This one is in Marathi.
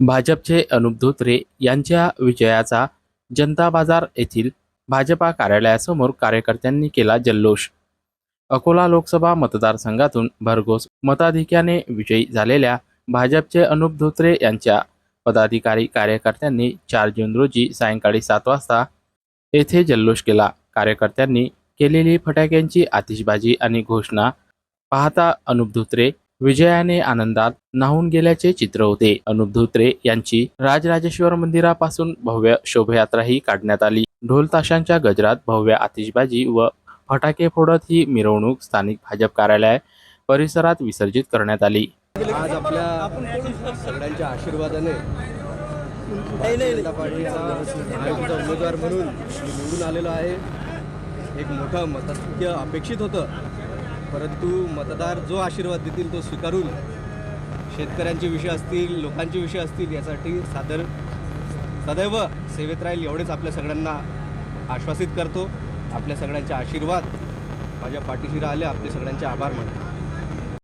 भाजपचे अनुप धोत्रे यांच्या विजयाचा जनता बाजार येथील भाजपा कार्यालयासमोर कार्यकर्त्यांनी केला जल्लोष. अकोला लोकसभा मतदारसंघातून भरघोस मताधिक्याने विजयी झालेल्या भाजपचे अनुप धोत्रे यांच्या पदाधिकारी कार्यकर्त्यांनी चार जून रोजी सायंकाळी सात वाजता येथे जल्लोष केला. कार्यकर्त्यांनी केलेली फटाक्यांची आतिषबाजी आणि घोषणा पाहता अनुप धोत्रे विजयाने आनंदात न्हावून गेल्याचे चित्र होते. अनुप धोत्रे यांची राजराजेश्वर मंदिरापासून भव्य शोभायात्राही काढण्यात आली. ढोल ताशांच्या गजरात भव्य आतिषबाजी व फटाके फोडत ही मिरवणूक स्थानिक भाजप कार्यालय परिसरात विसर्जित करण्यात आली. आज आपल्या सगळ्यांच्या आशीर्वादाने जनता पार्टीचा उमेदवार म्हणून निवडून आलेलो आहे. एक मोठं मताधिक्य अपेक्षित होतं. परंतु मतदार जो आशीर्वाद देतील तो स्वीकारून शेतकऱ्यांचे विषय असतील लोकांचे विषय असतील यासाठी सादर सदैव सेवेत राहील एवढेच आपल्या सगळ्यांना आश्वासित करतो. आपल्या सगळ्यांचे आशीर्वाद माझ्या पाठीशी राहिले. आपले सगळ्यांचे आभार मानतो.